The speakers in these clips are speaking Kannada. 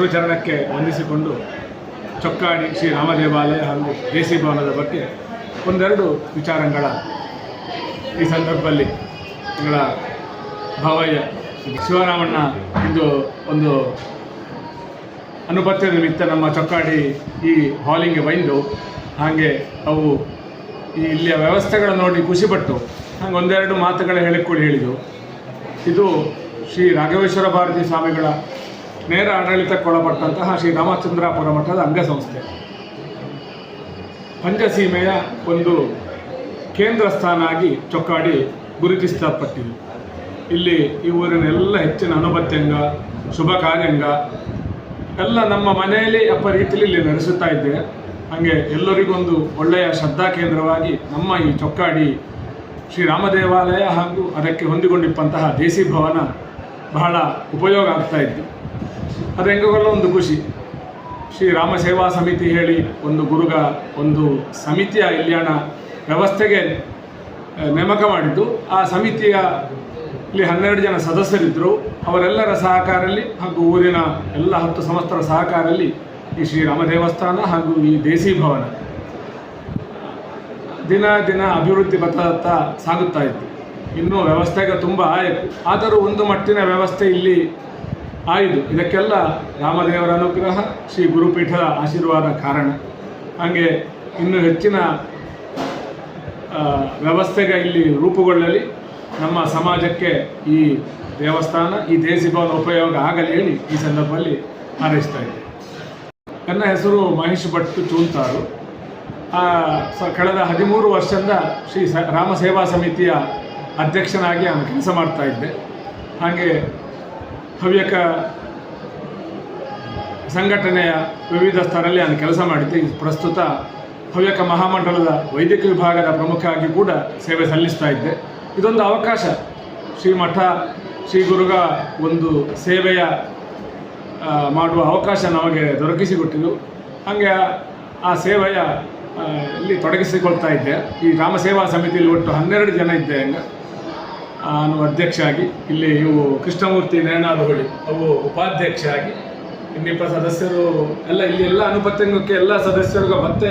ಗುರುಚರಣಕ್ಕೆ ವಂದಿಸಿಕೊಂಡು ಚೊಕ್ಕಾಡಿ ಶ್ರೀ ರಾಮದೇವಾಲಯ ಹಾಗೂ ದೇಸಿ ಭವನದ ಬಗ್ಗೆ ಒಂದೆರಡು ವಿಚಾರಗಳ ಈ ಸಂದರ್ಭದಲ್ಲಿ ತಿಂಗಳ ಭಾವಯ್ಯ ಶಿವರಾಮಣ್ಣ ಇಂದು ಒಂದು ಅನುಪತ್ಯ ನಿಮಿತ್ತ ನಮ್ಮ ಚೊಕ್ಕಾಡಿ ಈ ಹಾಲಿಂಗೆ ಬೈಂದು ಹಾಗೆ ಅವು ಇಲ್ಲಿಯ ವ್ಯವಸ್ಥೆಗಳನ್ನು ನೋಡಿ ಖುಷಿಪಟ್ಟು ಹಾಗೆ ಒಂದೆರಡು ಮಾತುಗಳ ಹೇಳಿಕೊಳ್ಳಿ ಹೇಳಿದರು ಇದು ಶ್ರೀ ರಾಘವೇಶ್ವರ ಭಾರತಿ ಸ್ವಾಮಿಗಳ ನೇರ ಆಡಳಿತಕ್ಕೊಳಪಟ್ಟಂತಹ ಶ್ರೀ ರಾಮಚಂದ್ರಾಪುರ ಮಠದ ಅಂಗಸಂಸ್ಥೆ. ಪಂಚಸೀಮೆಯ ಒಂದು ಕೇಂದ್ರ ಸ್ಥಾನ ಆಗಿ ಚೊಕ್ಕಾಡಿ ಗುರುತಿಸಲ್ಪಟ್ಟಿದೆ. ಇಲ್ಲಿ ಈ ಊರಿನ ಎಲ್ಲ ಹೆಚ್ಚಿನ ಅನುಭತ್ಯಂಗ ಶುಭ ಕಾರ್ಯಂಗ ಎಲ್ಲ ನಮ್ಮ ಮನೆಯಲ್ಲಿ ಅಪ್ಪ ರೀತಿಯಲ್ಲಿ ಇಲ್ಲಿ ನಡೆಸುತ್ತಾ ಇದ್ದೇವೆ. ಹಾಗೆ ಎಲ್ಲರಿಗೊಂದು ಒಳ್ಳೆಯ ಶ್ರದ್ಧಾ ಕೇಂದ್ರವಾಗಿ ನಮ್ಮ ಈ ಚೊಕ್ಕಾಡಿ ಶ್ರೀರಾಮ ದೇವಾಲಯ ಹಾಗೂ ಅದಕ್ಕೆ ಹೊಂದಿಕೊಂಡಿಪ್ಪಂತಹ ದೇಸಿ ಭವನ ಬಹಳ ಉಪಯೋಗ ಆಗ್ತಾ ಇತ್ತು. ಅದು ಹೆಂಗಲ್ಲ ಒಂದು ಖುಷಿ. ಶ್ರೀ ರಾಮ ಸೇವಾ ಸಮಿತಿ ಹೇಳಿ ಒಂದು ಗುರುಗ ಒಂದು ಸಮಿತಿಯ ಕಲ್ಯಾಣ ವ್ಯವಸ್ಥೆಗೆ ನೇಮಕ ಮಾಡಿದ್ದು. ಆ ಸಮಿತಿಯ ಇಲ್ಲಿ ಹನ್ನೆರಡು ಜನ ಸದಸ್ಯರಿದ್ದರು ಅವರೆಲ್ಲರ ಸಹಕಾರಲ್ಲಿ ಹಾಗೂ ಊರಿನ ಎಲ್ಲ ಹತ್ತು ಸಂಸ್ಥರ ಸಹಕಾರಲ್ಲಿ ಈ ಶ್ರೀರಾಮ ದೇವಸ್ಥಾನ ಹಾಗೂ ಈ ದೇಸಿ ಭವನ ದಿನ ದಿನ ಅಭಿವೃದ್ಧಿ ಪಥದತ್ತ ಸಾಗುತ್ತಾ ಇತ್ತು. ಇನ್ನೂ ವ್ಯವಸ್ಥೆಗೆ ತುಂಬ ಆಯಿತು. ಆದರೂ ಒಂದು ಮಟ್ಟಿನ ವ್ಯವಸ್ಥೆ ಇಲ್ಲಿ ಆಯಿತು ಇದಕ್ಕೆಲ್ಲ ರಾಮದೇವರ ಅನುಗ್ರಹ, ಶ್ರೀ ಗುರುಪೀಠದ ಆಶೀರ್ವಾದ ಕಾರಣ. ಹಾಗೆ ಇನ್ನು ಹೆಚ್ಚಿನ ವ್ಯವಸ್ಥೆಗೆ ಇಲ್ಲಿ ರೂಪುಗೊಳ್ಳಲಿ. ನಮ್ಮ ಸಮಾಜಕ್ಕೆ ಈ ದೇವಸ್ಥಾನ, ಈ ದೇಸಿ ಭವನ ಉಪಯೋಗ ಆಗಲಿ ಹೇಳಿ ಈ ಸಂದರ್ಭದಲ್ಲಿ ಹಾರೈಸ್ತಾ ಇದ್ದೆ ನನ್ನ ಹೆಸರು ಮಹೇಶ್ ಭಟ್ ಚೂಂತಾರು. ಕಳೆದ ಹದಿಮೂರು ವರ್ಷದಿಂದ ಶ್ರೀ ಸ ರಾಮ ಸೇವಾ ಸಮಿತಿಯ ಅಧ್ಯಕ್ಷನಾಗಿ ನಾನು ಕೆಲಸ ಮಾಡ್ತಾ ಇದ್ದೆ. ಹಾಗೆ ಹವ್ಯಕ ಸಂಘಟನೆಯ ವಿವಿಧ ಸ್ಥಳದಲ್ಲಿ ನಾನು ಕೆಲಸ ಮಾಡಿದ್ದೆ. ಪ್ರಸ್ತುತ ಹವ್ಯಕ ಮಹಾಮಂಡಲದ ವೈದ್ಯಕೀಯ ವಿಭಾಗದ ಪ್ರಮುಖ ಆಗಿ ಕೂಡ ಸೇವೆ ಸಲ್ಲಿಸ್ತಾ ಇದ್ದೆ. ಇದೊಂದು ಅವಕಾಶ. ಶ್ರೀಮಠ ಶ್ರೀ ಗುರುಗ ಒಂದು ಸೇವೆಯ ಮಾಡುವ ಅವಕಾಶ ನಮಗೆ ದೊರಕಿಸಿಕೊಟ್ಟಿದ್ದು ಹಾಗೆ ಆ- ಸೇವೆಯ ಇಲ್ಲಿ ತೊಡಗಿಸಿಕೊಳ್ತಾ ಇದ್ದೆ. ಈ ರಾಮ ಸೇವಾ ಸಮಿತಿಯಲ್ಲಿ ಒಟ್ಟು ಹನ್ನೆರಡು ಜನ ಇದ್ದೆ ಹಂಗೆ. ನಾನು ಅಧ್ಯಕ್ಷ ಆಗಿ ಇಲ್ಲಿ ಇವು ಕೃಷ್ಣಮೂರ್ತಿ ನೇಣಾದುಹೊಳಿ ಅವು ಉಪಾಧ್ಯಕ್ಷ ಆಗಿ ಇನ್ನಿಬ್ಬ ಸದಸ್ಯರು, ಎಲ್ಲ ಇಲ್ಲಿ ಎಲ್ಲ ಅನುಪತ್ಯಂಗಕ್ಕೆ ಎಲ್ಲ ಸದಸ್ಯರಿಗೂ ಮತ್ತೆ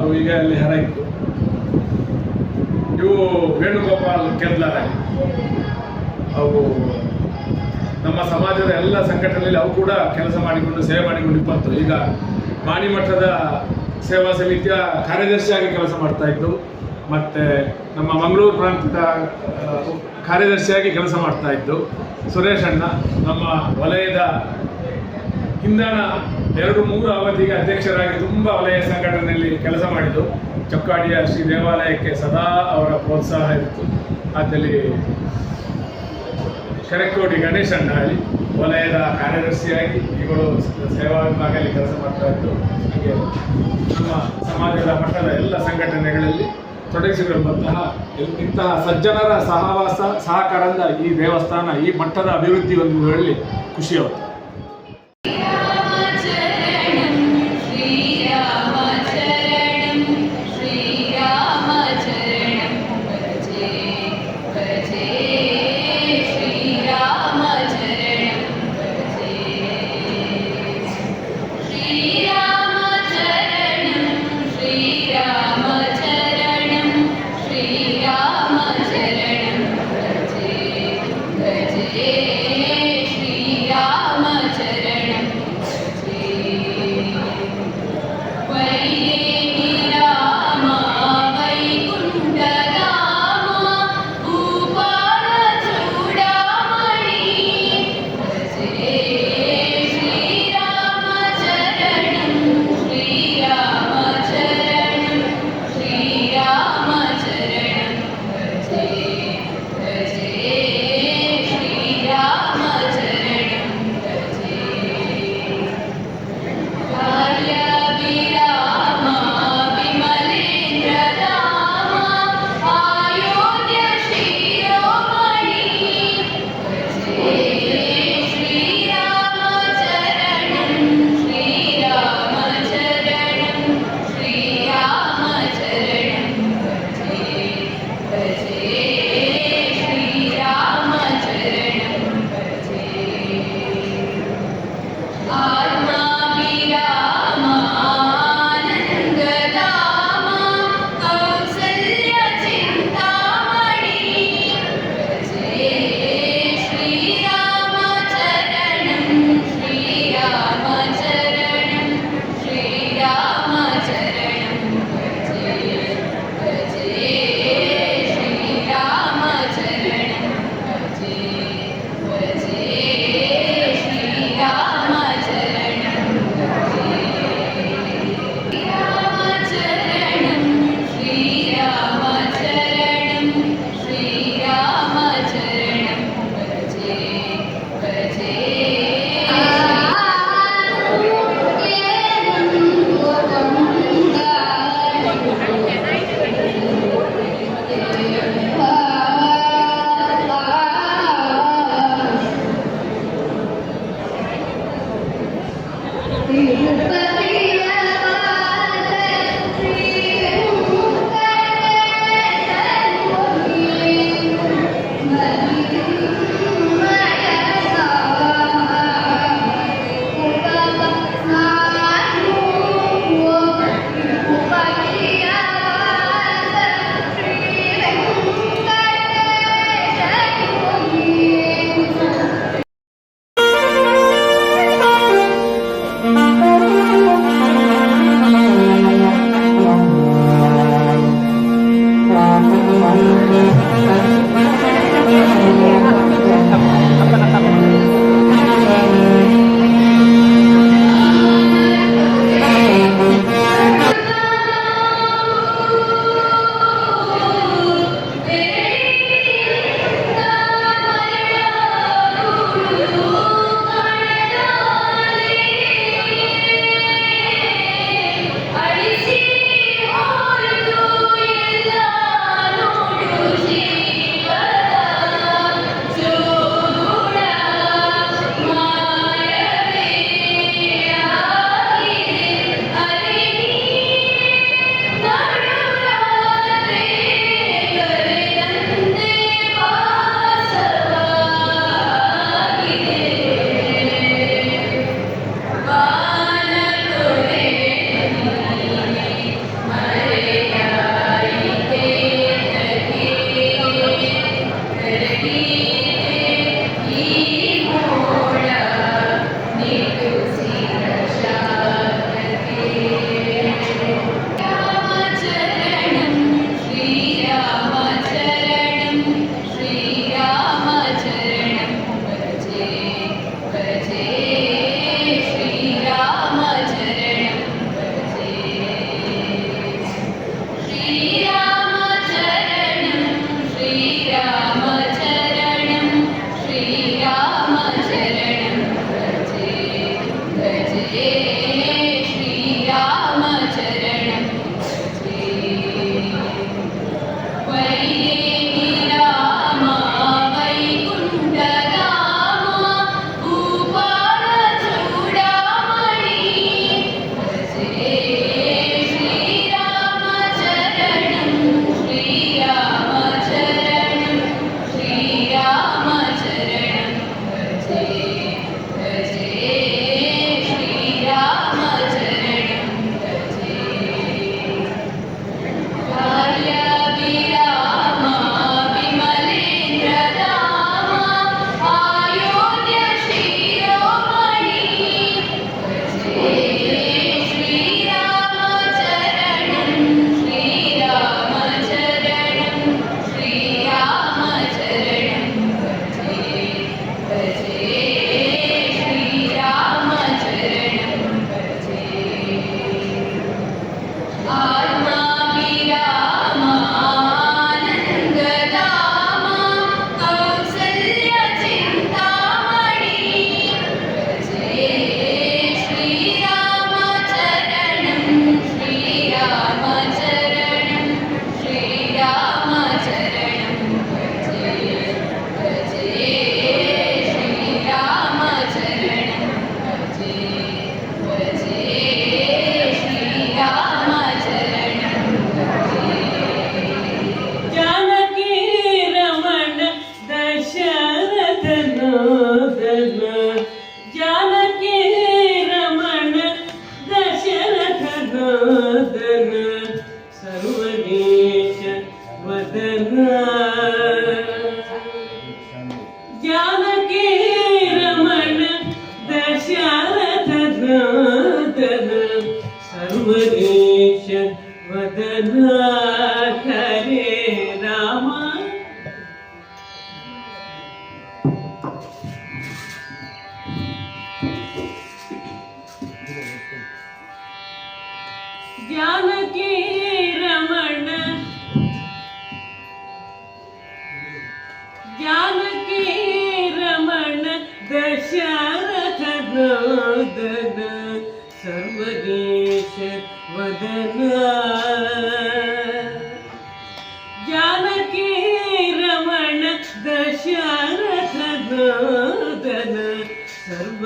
ಅವು ಈಗ ಅಲ್ಲಿ ಹರಾಯಿತು ಇವು ವೇಣುಗೋಪಾಲ್ ಕೆದ್ಲಾರಾಗಿ ಅವು ನಮ್ಮ ಸಮಾಜದ ಎಲ್ಲ ಸಂಘಟನೆಯಲ್ಲಿ ಅವು ಕೂಡ ಕೆಲಸ ಮಾಡಿಕೊಂಡು, ಸೇವೆ ಮಾಡಿಕೊಂಡು ಇಪ್ಪತ್ತು. ಈಗ ಮಾಣಿಮಠದ ಸೇವಾ ಸಮಿತಿಯ ಕಾರ್ಯದರ್ಶಿಯಾಗಿ ಕೆಲಸ ಮಾಡ್ತಾ ಇದ್ದು ಮತ್ತೆ ನಮ್ಮ ಮಂಗಳೂರು ಪ್ರಾಂತ್ಯದ ಕಾರ್ಯದರ್ಶಿಯಾಗಿ ಕೆಲಸ ಮಾಡ್ತಾ ಇದ್ದು, ಸುರೇಶ್ ಅಣ್ಣ ನಮ್ಮ ವಲಯದ ಹಿಂದಣ ಎರಡು ಮೂರು ಅವಧಿಗೆ ಅಧ್ಯಕ್ಷರಾಗಿ ತುಂಬ ವಲಯ ಸಂಘಟನೆಯಲ್ಲಿ ಕೆಲಸ ಮಾಡಿದ್ದು. ಚೊಕ್ಕಾಡಿಯ ಶ್ರೀ ದೇವಾಲಯಕ್ಕೆ ಸದಾ ಅವರ ಪ್ರೋತ್ಸಾಹ ಇತ್ತು. ಅದರಲ್ಲಿ ಕೆರೆಕೋಡಿ ಗಣೇಶ್ ಅಣ್ಣಾಳಿ ವಲಯದ ಕಾರ್ಯದರ್ಶಿಯಾಗಿ ಇವರು ಸೇವಾ ವಿಭಾಗದಲ್ಲಿ ಕೆಲಸ ಮಾಡ್ತಾ ಇದ್ದು. ಹಾಗೆ ನಮ್ಮ ಸಮಾಜದ ಮಟ್ಟದ ಎಲ್ಲ ಸಂಘಟನೆಗಳಲ್ಲಿ ತೊಡಗಿಸಿಕೊಳ್ಳುವಂತಹ ಇಂತಹ ಸಜ್ಜನರ ಸಹವಾಸ ಸಹಕಾರದಿಂದ ಈ ದೇವಸ್ಥಾನ ಈ ಮಟ್ಟದ ಅಭಿವೃದ್ಧಿ ಹೊಂದುವುದರಲ್ಲಿ ಖುಷಿಯಾಗುತ್ತೆ.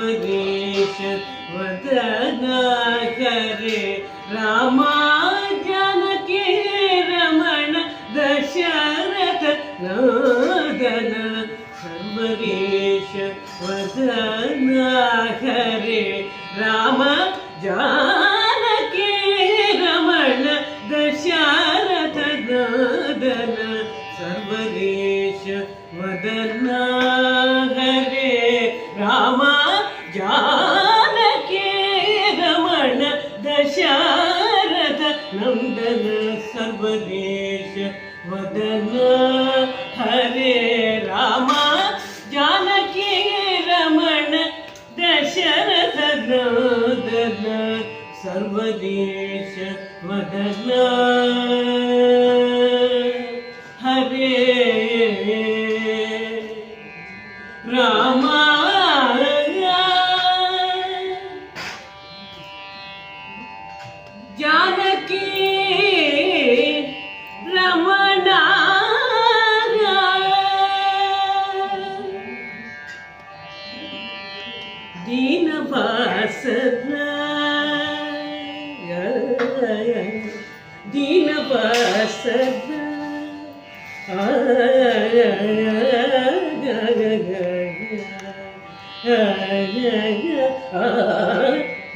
सर्वदेश वदना करे। रामा जानकी रमण, दशरथ नन्दन सर्वदेश वदना हरे राम जानकी रमण, दशरथ नन्दन सर्वदेश वदना Bye. ದಿನವಾಸದ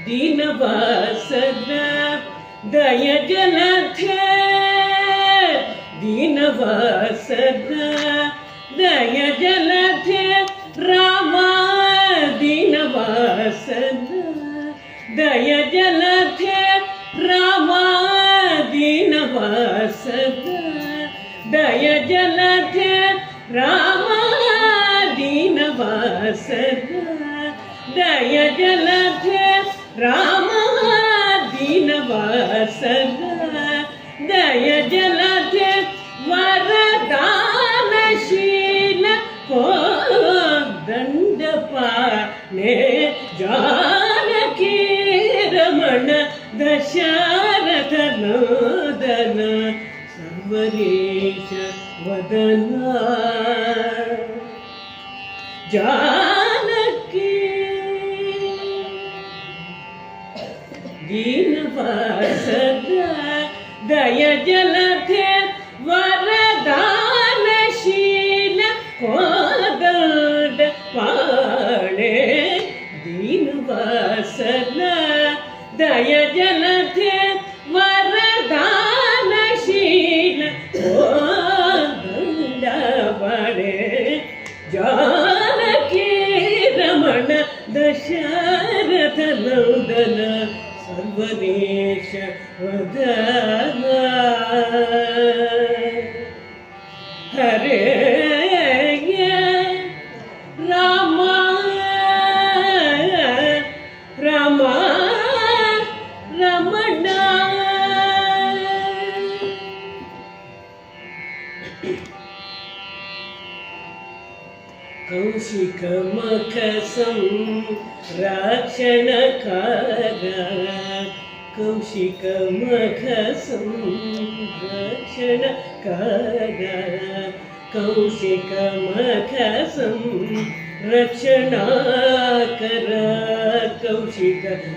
ದಿನವಾಸದ ದಯ ಜನಥ ದಿನವಾಸದ ದಯ ಜನಥ ರಾಮ ದಿನವಾಸದ ದಯ ಜನಥ जलध रामादीनवासर दय जलध रामादीनवासर दय दान शील को दंड दण्डपाणे जानकी रमण दशारथनोदन। सर्वरेश वदना जानकी। दीनवासद दयजलधे वरदानशील। कोदण्ड पाणे दीनवासद दयजलधे वर ಜಾನಕಿ ರಮಣ ದಶರಥ ನಂದನ ಸರ್ವದೇಶ ಹರೇ कौशिकमखसं रक्षणकार कौशिकमखसं रक्षणकार कौशिकमखसं रक्षणाकर कौशिक